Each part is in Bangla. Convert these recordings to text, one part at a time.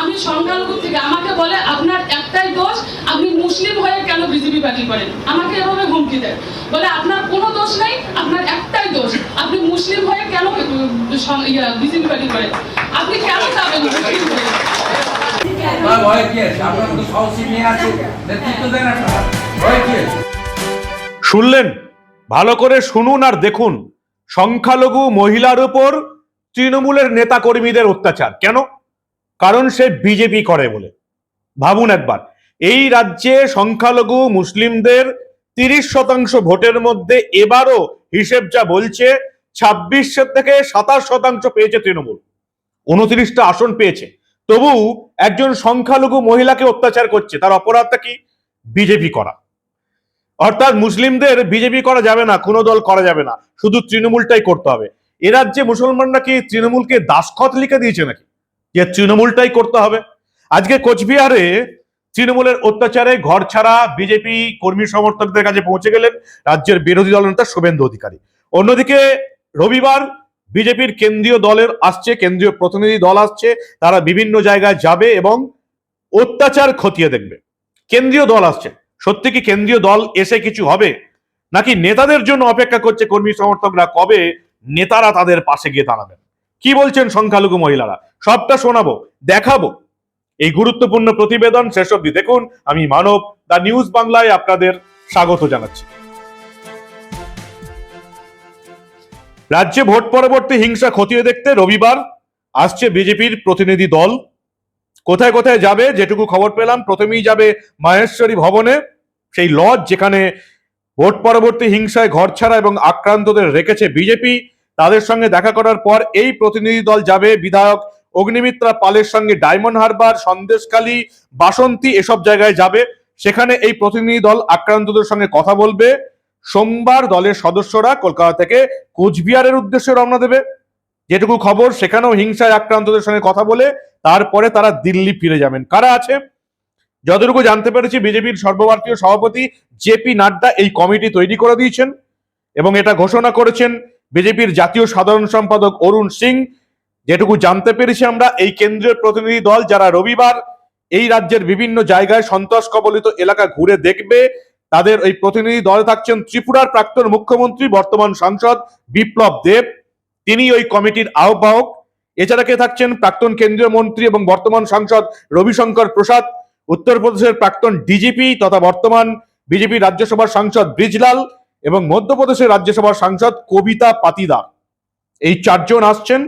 আমি সংখ্যালঘু থেকে আমাকে বলে আপনার একটাই দোষ আপনি মুসলিম হয়ে কেন বিজেপি পার্টি করেন? আমাকে এভাবে হুমকি দেয়। বলে আপনার কোনো দোষ নাই আপনার একটাই দোষ আপনি মুসলিম হয়ে কেন বিজেপি পার্টি করেন? আপনি কেন যাবেন মুসলিম হয়ে? ভয় কি আছে? আপনার মতো সাহসী মেয়ে আছে নেতৃত্ব দেন একটা ভয় কি আছে? শুনলেন? ভালো করে শুনুন আর দেখুন। সংখ্যালঘু মহিলার উপর তৃণমূলের নেতা কর্মীদের অত্যাচার। কেন? কারণ সে বিজেপি করে বলে। ভাবুন একবার, এই রাজ্যে সংখ্যালঘু মুসলিমদের তিরিশ শতাংশ ভোটের মধ্যে এবারও হিসেব যা বলছে ছাব্বিশ থেকে সাতাশ শতাংশ পেয়েছে তৃণমূল। উনত্রিশটা আসন পেয়েছে। তবু একজন সংখ্যালঘু মহিলাকে অত্যাচার করছে, তার অপরাধটা কি? বিজেপি করা। অর্থাৎ মুসলিমদের বিজেপি করা যাবে না, কোনো দল করা যাবে না, শুধু তৃণমূলটাই করতে হবে। এ রাজ্যে মুসলমানরা কি তৃণমূলকে দাসখত লিখে দিয়েছে নাকি? যে তৃণমূলটাই করতে হবে। আজকে কোচবিহারে তৃণমূলের অত্যাচারে ঘর ছাড়া বিজেপি কর্মী সমর্থকদের কাছে পৌঁছে গেলেন রাজ্যের বিরোধী দলনেতা শুভেন্দু অধিকারী। অন্যদিকে রবিবার বিজেপির কেন্দ্রীয় দলের আসছে, কেন্দ্রীয় প্রতিনিধি দল আসছে, তারা বিভিন্ন জায়গায় যাবে এবং অত্যাচার খতিয়ে দেখবে। কেন্দ্রীয় দল আসছে। সত্যি কি কেন্দ্রীয় দল এসে কিছু হবে? নাকি নেতাদের জন্য অপেক্ষা করছে কর্মী সমর্থকরা? কবে নেতারা তাদের পাশে গিয়ে দাঁড়াবেন? কি বলছেন সংখ্যালঘু মহিলারা? সবটা শোনাবো, দেখাবো। এই গুরুত্বপূর্ণ প্রতিবেদন শেষ অবধি দেখুন। আমি মানব দা নিউজ বাংলায় আপনাদের স্বাগত জানাচ্ছি। রাজ্যে ভোট পরবর্তী হিংসা খতিয়ে দেখতে রবিবার আসছে বিজেপির প্রতিনিধি দল। কোথায় কোথায় যাবে, যেটুকু খবর পেলাম, প্রথমেই যাবে মাহেশ্বরী ভবনে। সেই লজ যেখানে ভোট পরবর্তী হিংসায় ঘর ছাড়া এবং আক্রান্তদের রেখেছে বিজেপি। তাদের সঙ্গে দেখা করার পর এই প্রতিনিধি দল যাবে। বিধায়ক অগ্নিমিত্রা পালের সঙ্গে ডায়মন্ড হারবার, সন্দেশখালী, বাসন্তী এসব জায়গায় যাবে। সেখানে এই প্রতিনিধি দল আক্রান্তদের সঙ্গে কথা বলবে। সোমবার দলের সদস্যরা কলকাতা থেকে কোচবিহারের উদ্দেশ্যে রওনা দেবে। যেটুকু খবর, সেখানেও হিংসায় আক্রান্তদের সঙ্গে কথা বলে তারপরে তারা দিল্লি ফিরে যাবেন। কারা আছে? যতটুকু জানতে পেরেছি, বিজেপির সর্বভারতীয় সভাপতি জেপি নাড্ডা এই কমিটি তৈরি করে দিয়েছেন এবং এটা ঘোষণা করেছেন বিজেপির জাতীয় সাধারণ সম্পাদক অরুণ সিং। যেটুকু জানতে পেরেছি আমরা, এই কেন্দ্রীয় প্রতিনিধি দল যারা রবিবার এই রাজ্যের বিভিন্ন জায়গায় সন্ত্রাস কবলিত এলাকা ঘুরে দেখবে, তাদের এই প্রতিনিধি দলে থাকছেন ত্রিপুরার প্রাক্তন মুখ্যমন্ত্রী, বর্তমান সাংসদ বিপ্লব দেব। তিনি ওই কমিটির আহ্বায়ক। এছাড়া কে থাকছেন প্রাক্তন কেন্দ্রীয় মন্ত্রী এবং বর্তমান সাংসদ রবিশঙ্কর প্রসাদ। উত্তরপ্রদেশের প্রাক্তন ডিজিপি তথা বর্তমান বিজেপি রাজ্যসভার সাংসদ ব্রিজলাল। এবং মধ্যপ্রদেশের রাজ্যসভার সাংসদ কবিতা পাতিদার এই চারজন আসছেন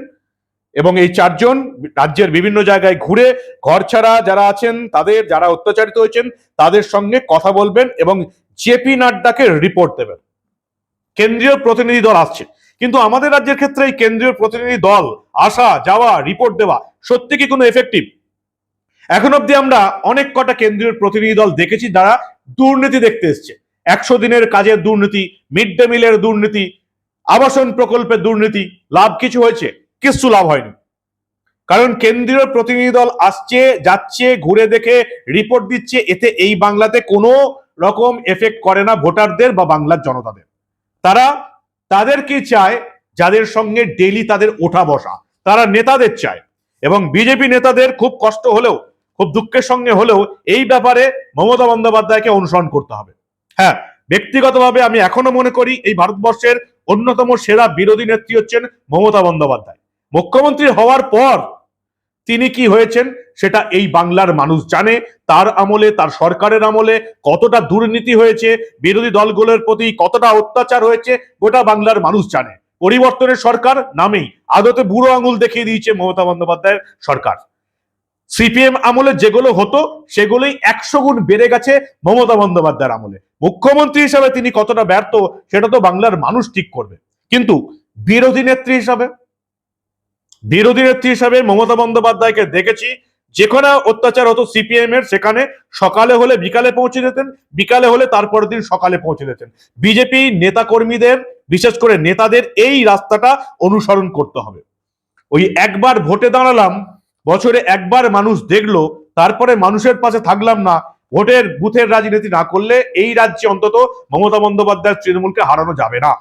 এবং এই চারজন রাজ্যের বিভিন্ন জায়গায় ঘুরে ঘর ছাড়া যারা আছেন, তাদের যারা অত্যাচারিত হয়েছেন, তাদের সঙ্গে কথা বলবেন এবং জেপি নাড্ডাকে রিপোর্ট দেবেন। কেন্দ্রীয় প্রতিনিধি দল আসছে। কিন্তু আমাদের রাজ্যের ক্ষেত্রে এই কেন্দ্রীয় প্রতিনিধি দল আসা, যাওয়া রিপোর্ট দেওয়া সত্যি কি কোনো এফেক্টিভ এখন অব্দি আমরা অনেক কটা কেন্দ্রীয় প্রতিনিধি দল দেখেছি যারা দুর্নীতি দেখতে এসছে। একশো দিনের কাজের দুর্নীতি, মিড ডে মিলের দুর্নীতি, আবাসন প্রকল্পের দুর্নীতি, লাভ কিছু হয়েছে? কিছু লাভ হয়নি। কারণ কেন্দ্রীয় প্রতিনিধি দল আসছে, যাচ্ছে, ঘুরে দেখে রিপোর্ট দিচ্ছে, এতে এই বাংলাতে কোনো রকম এফেক্ট করে না ভোটারদের বা বাংলার জনতাদের। তারা তাদের কি চায়? যাদের সঙ্গে ডেলি তাদের ওঠা বসা। তারা নেতাদের চায়। এবং বিজেপি নেতাদের খুব কষ্ট হলেও, খুব দুঃখের সঙ্গে হলেও, এই ব্যাপারে মমতা বন্দ্যোপাধ্যায়কে অনুসরণ করতে হবে। হ্যাঁ ব্যক্তিগতভাবে আমি এখনও মনে করি এই ভারতবর্ষের অন্যতম সেরা বিরোধী নেত্রী হচ্ছেন মমতা বন্দ্যোপাধ্যায়। মুখ্যমন্ত্রী হওয়ার পর তিনি কি হয়েছেন সেটা এই বাংলার মানুষ জানে। তার আমলে, তার সরকারের আমলে কতটা দুর্নীতি হয়েছে, বিরোধী দলগুলোর প্রতি কতটা অত্যাচার হয়েছে, গোটা বাংলার মানুষ জানে। পরিবর্তনের সরকার নামেই, আদতে বুড়ো আঙুল দেখিয়ে দিয়েছে মমতা বন্দ্যোপাধ্যায়ের সরকার। সিপিএম আমলে যেগুলো হতো, সেগুলোই একশো গুণ বেড়ে গেছে মমতা বন্দ্যোপাধ্যায়ের আমলে। মুখ্যমন্ত্রী হিসাবে তিনি কতটা ব্যর্থ, সেটা তো বাংলার মানুষ ঠিক করবে। কিন্তু বিরোধী নেত্রী হিসাবে, বিরোধী নেত্রী হিসাবে মমতা বন্দ্যোপাধ্যায়কে দেখেছি, যেখানে অত্যাচার হতো সিপিএম এর সেখানে সকালে হলে বিকালে পৌঁছে যেতেন, বিকালে হলে তারপরের দিন সকালে পৌঁছে যেতেন। বিজেপি নেতা কর্মীদের বিশেষ করে নেতাদের, এই রাস্তাটা অনুসরণ করতে হবে। ওই একবার ভোটে দাঁড়ালাম বছরে একবার মানুষ দেখল, তারপরে মানুষের পাশে থাকলাম না, ভোটের বুথের রাজনীতি না করলে এই রাজ্যে অন্তত মমতা বন্দ্যোপাধ্যায়ের তৃণমূলকে হারানো যাবে না।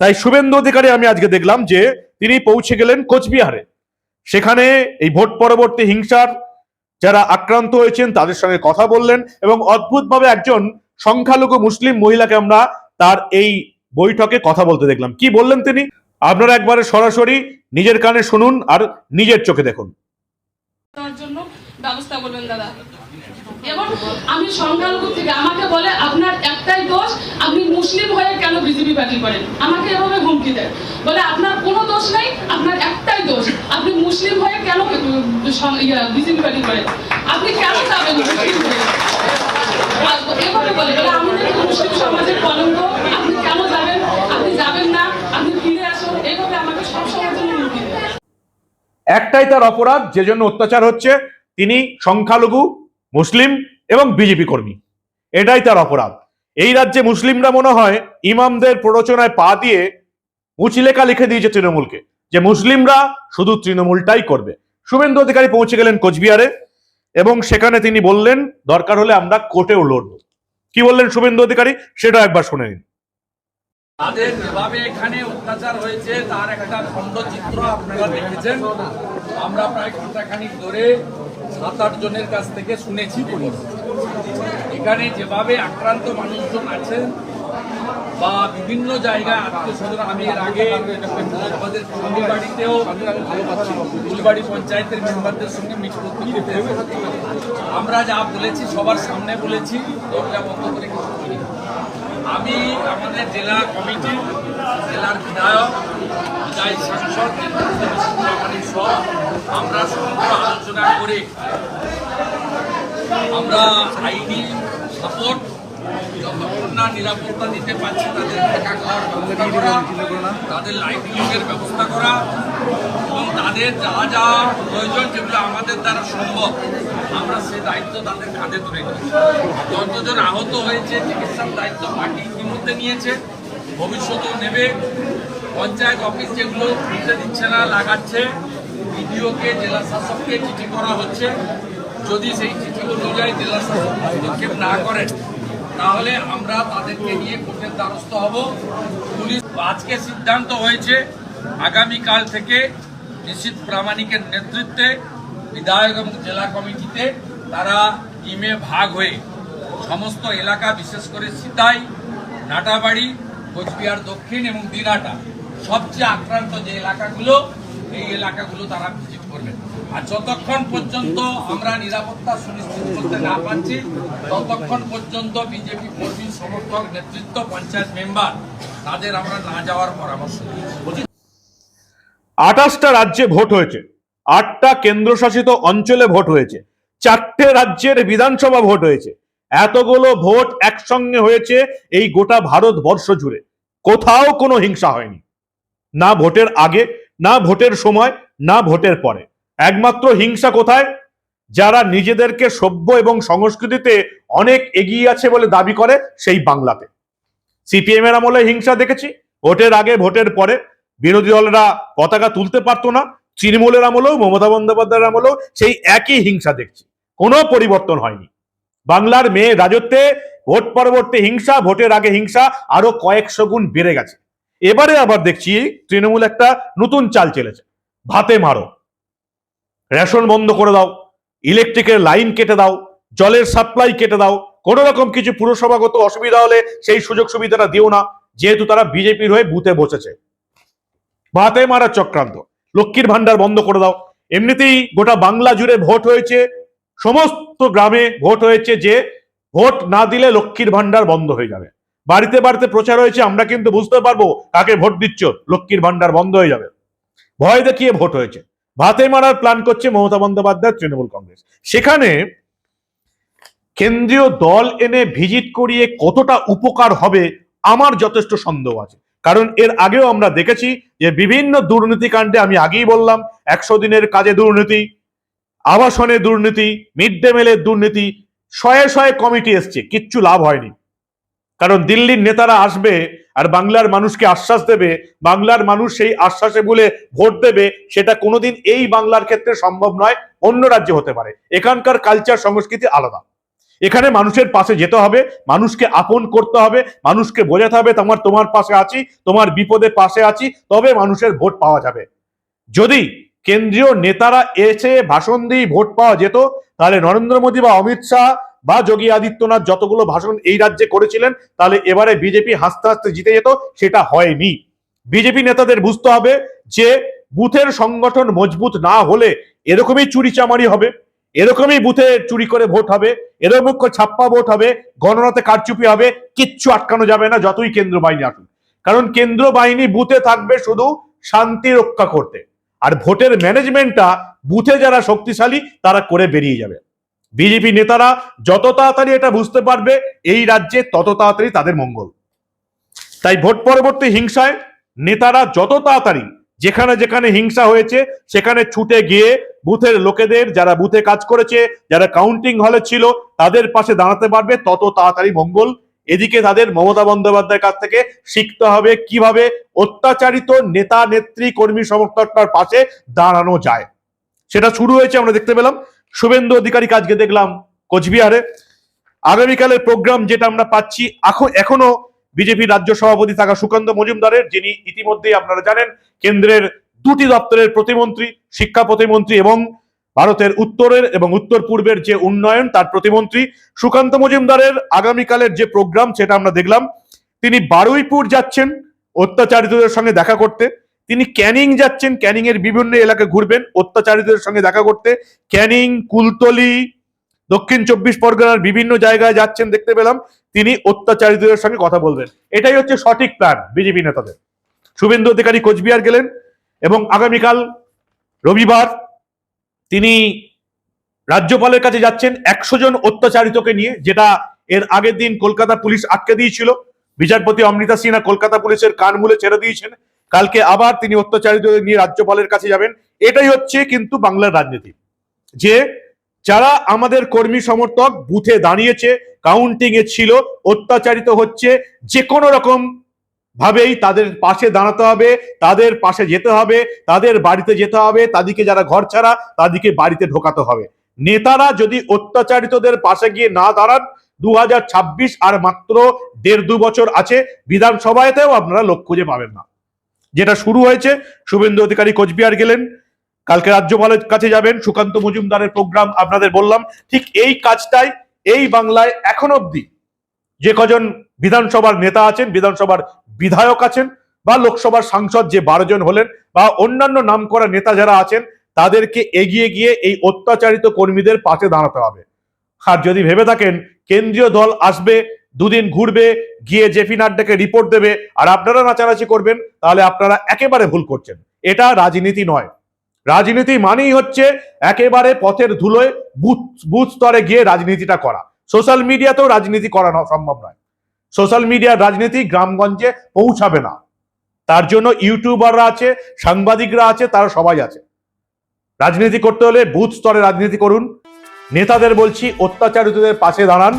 তাই শুভেন্দু অধিকারী আমি আজকে দেখলাম যে, তিনি পৌঁছে গেলেন কোচবিহারে। সেখানে এই ভোট পরবর্তী হিংসার যারা আক্রান্ত হয়েছেন, তাদের সঙ্গে কথা বললেন এবং অদ্ভুতভাবে একজন সংখ্যালঘু মুসলিম মহিলাকে আমরা তার এই বৈঠকে কথা বলতে দেখলাম। কি বললেন তিনি? আপনারা একবারে সরাসরি নিজের কানে শুনুন আর নিজের চোখে দেখুন। আমাকে আপনি কেন এভাবে হুমকি দেয়। বলে, আপনার কোনো দোষ নেই, আপনার একটাই দোষ, আপনি মুসলিম হয়ে কেন বিজেপি পার্টি করেন? আপনি কেন যাবেন মুসলিম হয়ে? এভাবে বলে বলে, আমাদের তো মুসলিম সমাজের কলঙ্ক আপনি কেন যাবেন আপনি যাবেন না আপনি ফিরে আসুন এইভাবে আমাকে সবসময়ের জন্য হুমকি দেয় একটাই তার অপরাধ, যে জন্য অত্যাচার হচ্ছে, তিনি সংখ্যালঘু, মুসলিম এবং বিজেপি কর্মী। এটাই তার অপরাধ। এই রাজ্যে মুসলিমরা মনে হয় ইমামদের প্ররোচনায় পা দিয়ে উচিলেখা লিখে দিয়েছে তৃণমূলকে, যে মুসলিমরা শুধু তৃণমূলটাই করবে। শুভেন্দু অধিকারী পৌঁছে গেলেন কোচবিহারে এবং সেখানে তিনি বললেন, দরকার হলে আমরা কোর্টেও লড়ব। কি বললেন শুভেন্দু অধিকারী? সেটা একবার শুনে নিন। তাদের যেভাবে এখানে অত্যাচার হয়েছে, তার একটা খণ্ডচিত্র আপনারা দেখেছেন। আমরা প্রায় ঘন্টাখানিক ধরে সাত আট জনের কাছ থেকে শুনেছি বলি এখানে যেভাবে আক্রান্ত মানুষজন আছেন বা বিভিন্ন জায়গায় আত্মীয় স্বজন আমি এর আগে আমাদের ফুলবাড়িতেও ফুলবাড়ি পঞ্চায়েতের মেম্বারদের সঙ্গে মিট আমরা যা বলেছি, সবার সামনে বলেছি, দরজা বন্ধ করে কিছু। আমি আমাদের জেলা কমিটি, জেলার বিধায়ক বিদায়ী সাংসদ সহ আমরা সমগ্র আলোচনা করে আমরা আইনি সাপোর্ট যতক্ষণ না নিরাপত্তা দিতে পারছি তাদের থাকা খাওয়ার ব্যবস্থা করা তাদের লাইফলিংয়ের ব্যবস্থা করা এবং তাদের যা যা প্রয়োজন যেগুলো আমাদের দ্বারা সম্ভব আমরা সে দায়িত্ব তাদের কাঁধে তুলে নিই যতজন আহত হয়েছে চিকিৎসার দায়িত্ব পার্টি ইতিমধ্যে নিয়েছে ভবিষ্যতেও নেবে। পঞ্চায়েত অফিস যেগুলো খুলতে দিচ্ছে না লাগাচ্ছে বিডিওকে জেলা শাসককে চিঠি করা হচ্ছে। যদি সেই চিঠি অনুযায়ী জেলা শাসক হস্তক্ষেপ না করেন তাহলে আমরা তাদেরকে নিয়ে কোর্টের দ্বারস্থ হব। পুলিশ আজকে সিদ্ধান্ত হয়েছে, আগামীকাল থেকে নিশ্চিত প্রামাণিকের নেতৃত্বে বিধায়ক এবং জেলা কমিটিতে তারা টিমে ভাগ হয়ে সমস্ত এলাকা, বিশেষ করে সিতাই, নাটাবাড়ি, কোচবিহার দক্ষিণ এবং দিনাটা সবচেয়ে আক্রান্ত যে এলাকাগুলো, এই এলাকাগুলো তারা ভিজিট করবেন। আর যতক্ষণ পর্যন্ত আমরা নিরাপত্তা সুনিশ্চিত করতে না পারছি, ততক্ষণ পর্যন্ত বিজেপি কর্মী, সমর্থক, নেতৃত্ব, পঞ্চায়েত মেম্বার, তাদের আমরা না যাওয়ার পরামর্শ আঠাশটা রাজ্যে ভোট হয়েছে, আটটা কেন্দ্রশাসিত অঞ্চলে ভোট হয়েছে, চারটে রাজ্যের বিধানসভা ভোট হয়েছে। এতগুলো ভোট একসঙ্গে হয়েছে এই গোটা ভারতবর্ষ জুড়ে। কোথাও কোনো হিংসা হয়নি। না ভোটের আগে, না ভোটের সময়, না ভোটের পরে। একমাত্র হিংসা কোথায়? যারা নিজেদেরকে সভ্য এবং সংস্কৃতিতে অনেক এগিয়ে আছে বলে দাবি করে সেই বাংলাতে। সিপিএম এর আমলে হিংসা দেখেছি। ভোটের আগে, ভোটের পরে। বিরোধী দলরা পতাকা তুলতে পারতো না। তৃণমূলের আমলেও, মমতা বন্দ্যোপাধ্যায়ের আমলেও সেই একই হিংসা দেখছি। কোনো পরিবর্তন হয়নি। বাংলার মেয়ে রাজত্বে, ভোট পরবর্তী হিংসা, ভোটের আগে হিংসা আরও কয়েকশো গুণ বেড়ে গেছে। এবারে আবার দেখছি, তৃণমূল একটা নতুন চাল চেলেছে। ভাতে মারো। রেশন বন্ধ করে দাও, ইলেকট্রিকের লাইন কেটে দাও, জলের সাপ্লাই কেটে দাও, কোনো রকম কিছু পুরসভাগত অসুবিধা হলে সেই সুযোগ সুবিধাটা দিও না, যেহেতু তারা বিজেপির হয়ে বুথে বসেছে। ভাতে মারা চক্রান্ত, লক্ষ্মীর ভান্ডার বন্ধ করে দাও। এমনিতেই গোটা বাংলা জুড়ে ভোট হয়েছে, সমস্ত গ্রামে ভোট হয়েছে যে ভোট না দিলে লক্ষ্মীর ভান্ডার বন্ধ হয়ে যাবে। বাড়িতে বাড়িতে প্রচার হয়েছে, আমরা কিন্তু বুঝতে পারব কাকে ভোট দিচ্ছ, লক্ষ্মীর ভান্ডার বন্ধ হয়ে যাবে। ভয় দেখিয়ে ভোট হয়েছে। ভাতে মারার প্ল্যান করছে মমতা বন্দ্যোপাধ্যায়, তৃণমূল কংগ্রেস। সেখানে কেন্দ্রীয় দল এনে ভিজিট করিয়ে কতটা উপকার হবে আমার যথেষ্ট সন্দেহ আছে। কারণ এর আগেও আমরা দেখেছি যে বিভিন্ন দুর্নীতি কাণ্ডে আমি আগেই বললাম, একশো দিনের কাজে দুর্নীতি, আবাসনে দুর্নীতি, মিড ডে মিলের দুর্নীতি, শয়ে শয়ে কমিটি এসছে, কিচ্ছু লাভ হয়নি। কারণ দিল্লির নেতারা আসবে আর বাংলার মানুষকে আশ্বাস দেবে, বাংলার মানুষ সেই আশ্বাসে বলে ভোট দেবে, সেটা কোনোদিন এই বাংলার ক্ষেত্রে সম্ভব নয়, অন্য রাজ্যে হতে পারে। এখানকার কালচার সংস্কৃতি আলাদা। এখানে মানুষের পাশে যেতে হবে, মানুষকে আপন করতে হবে, মানুষকে বোঝাতে হবে, তোমার তোমার পাশে আছি, তোমার বিপদে পাশে আছি, তবে মানুষের ভোট পাওয়া যাবে। যদি কেন্দ্রীয় নেতারা এসে ভাষণ দিয়ে ভোট পাওয়া যেত, তাহলে নরেন্দ্র মোদী বা অমিত শাহ বা যোগী আদিত্যনাথ যতগুলো ভাষণ এই রাজ্যে করেছিলেন, তাহলে এবারে বিজেপি হাসতে হাসতে জিতে যেত, সেটা হয়নি। বিজেপি নেতাদের বুঝতে হবে যে বুথের সংগঠন মজবুত না হলে এরকমই চুরি চামারি হবে, এরকমই বুথে চুরি করে ভোট হবে এরকম ছাপ্পা ভোট হবে, গণনাতে কারচুপি হবে, কিচ্ছু আটকানো যাবে না, যতই কেন্দ্র বাহিনী আসুক। কারণ কেন্দ্র বাহিনী বুথে থাকবে শুধু শান্তি রক্ষা করতে, আর ভোটের ম্যানেজমেন্টটা বুথে যারা শক্তিশালী, তারা করে বেরিয়ে যাবে। বিজেপি নেতারা যত তাড়াতাড়ি এটা বুঝতে পারবে, এই রাজ্যে তত তাড়াতাড়ি তাদের মঙ্গল। তাই ভোট পরবর্তী হিংসায় নেতারা যত তাড়াতাড়ি যেখানে যেখানে হিংসা হয়েছে, সেখানে ছুটে গিয়ে বুথের লোকেদের, যারা বুথে কাজ করেছে, যারা কাউন্টিং হলে ছিল, তাদের পাশে দাঁড়াতে পারবে, তত তাড়াতাড়ি মঙ্গল। এদিকে তাদের মমতা বন্দ্যোপাধ্যায়ের কাছ থেকে শিখতে হবে কীভাবে অত্যাচারিত নেতা, নেত্রী, কর্মী, সমর্থকটার পাশে দাঁড়ানো যায়। সেটা শুরু হয়েছে, আমরা দেখতে পেলাম। শুভেন্দু অধিকারী আজকে দেখলাম কোচবিহারে। আগামীকালের প্রোগ্রাম যেটা আমরা পাচ্ছি এখনও বিজেপি রাজ্য সভাপতি থাকা সুকান্ত মজুমদারের, যিনি ইতিমধ্যেই আপনারা জানেন, কেন্দ্রের দুটি দপ্তরের প্রতিমন্ত্রী, শিক্ষা প্রতিমন্ত্রী এবং ভারতের উত্তরের এবং উত্তর পূর্বের যে উন্নয়ন, তার প্রতিমন্ত্রী সুকান্ত মজুমদারের আগামীকালের যে প্রোগ্রাম, সেটা আমরা দেখলাম। তিনি বারুইপুর যাচ্ছেন অত্যাচারিতদের সঙ্গে দেখা করতে। তিনি ক্যানিং যাচ্ছেন ক্যানিং এর বিভিন্ন এলাকায় ঘুরবেন, অত্যাচারীদের সঙ্গে দেখা করতে। ক্যানিং, কুলতলি, দক্ষিণ চব্বিশ পরগনার বিভিন্ন জায়গায় যাচ্ছেন, দেখতে পেলাম। তিনি অত্যাচারীদের সঙ্গে কথা বলবেন। এটাই হচ্ছে সঠিক প্ল্যান বিজেপি নেতাদের। শুভেন্দু অধিকারী কোচবিহার গেলেন এবং আগামীকাল রবিবার তিনি রাজ্যপালের কাছে যাচ্ছেন একশো জন অত্যাচারিতকে নিয়ে, যেটা এর আগের দিন কলকাতা পুলিশ আটকে দিয়েছিল। বিচারপতি অমৃতা সিনহা কলকাতা পুলিশের কান মুলে ছেড়ে দিয়েছেন। কালকে আবার তিনি অত্যাচারিতদের নিয়ে রাজ্যপালের কাছে যাবেন। এটাই হচ্ছে কিন্তু বাংলার রাজনীতি। যে যারা আমাদের কর্মী সমর্থক বুথে দাঁড়িয়েছে কাউন্টিং এ ছিল, অত্যাচারিত হচ্ছে, যে কোনো রকম ভাবেই তাদের পাশে দাঁড়াতে হবে, তাদের পাশে যেতে হবে, তাদের বাড়িতে যেতে হবে, তাদেরকে যারা ঘর ছাড়া, তাদেরকে বাড়িতে ঢোকাতে হবে। নেতারা যদি অত্যাচারিতদের পাশে গিয়ে না দাঁড়ান দু হাজার ছাব্বিশ আর মাত্র দেড় দু বছর আছে, বিধানসভাতেও আপনারা লোক খুঁজে পাবেন না। যেটা শুরু হয়েছে, শুভেন্দু অধিকারী কোচবিহার গেলেন, কালকে রাজ্যপালের কাছে যাবেন, সুকান্ত মজুমদারের প্রোগ্রাম আপনাদের বললাম, ঠিক এই কাজটাই এই বাংলায় এখন অবধি যে কজন বিধানসভার নেতা আছেন, বিধানসভার বিধায়ক আছেন, বা লোকসভার সাংসদ যে বারো জন হলেন, বা অন্যান্য নামকরা নেতা যারা আছেন, তাদেরকে এগিয়ে গিয়ে এই অত্যাচারিত কর্মীদের পাশে দাঁড়াতে হবে। আর যদি ভেবে থাকেন, কেন্দ্রীয় দল আসবে দুদিন ঘুরবে, গিয়ে জেপি নাড্ডাকে রিপোর্ট দেবে। আর আপনারা নাচানাচি করবেন, তাহলে আপনারা একেবারে ভুল করছেন। এটা রাজনীতি নয়। রাজনীতি মানেই হচ্ছে একেবারে পথের ধুলোয় বুথ বুথ স্তরে গিয়ে রাজনীতিটা করা। সোশ্যাল মিডিয়াতেও রাজনীতি করানো সম্ভব নয়। সোশ্যাল মিডিয়ার রাজনীতি গ্রামগঞ্জে পৌঁছাবে না। তার জন্য ইউটিউবাররা আছে, সাংবাদিকরা আছে, তারা সবাই আছে। রাজনীতি করতে হলে বুথ স্তরে রাজনীতি করুন। নেতাদের বলছি, অত্যাচারিতদের পাশে দাঁড়ান।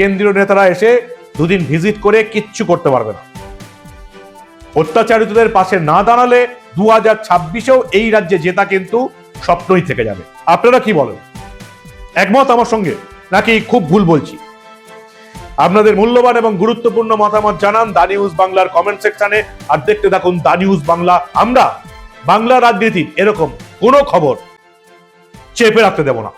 কেন্দ্রীয় নেতারা এসে দুদিন ভিজিট করে কিচ্ছু করতে পারবে না। অত্যাচারিতদের পাশে না দাঁড়ালে দু হাজার ছাব্বিশেও এই রাজ্যে জেতা কিন্তু স্বপ্নই থেকে যাবে। আপনারা কি বলেন? একমত আমার সঙ্গে? নাকি খুব ভুল বলছি? আপনাদের মূল্যবান এবং গুরুত্বপূর্ণ মতামত জানান দা নিউজ বাংলার কমেন্ট সেকশনে আর দেখতে থাকুন দা নিউজ বাংলা। আমরা বাংলা রাজনীতির এরকম কোনো খবর চেপে রাখতে দেব না।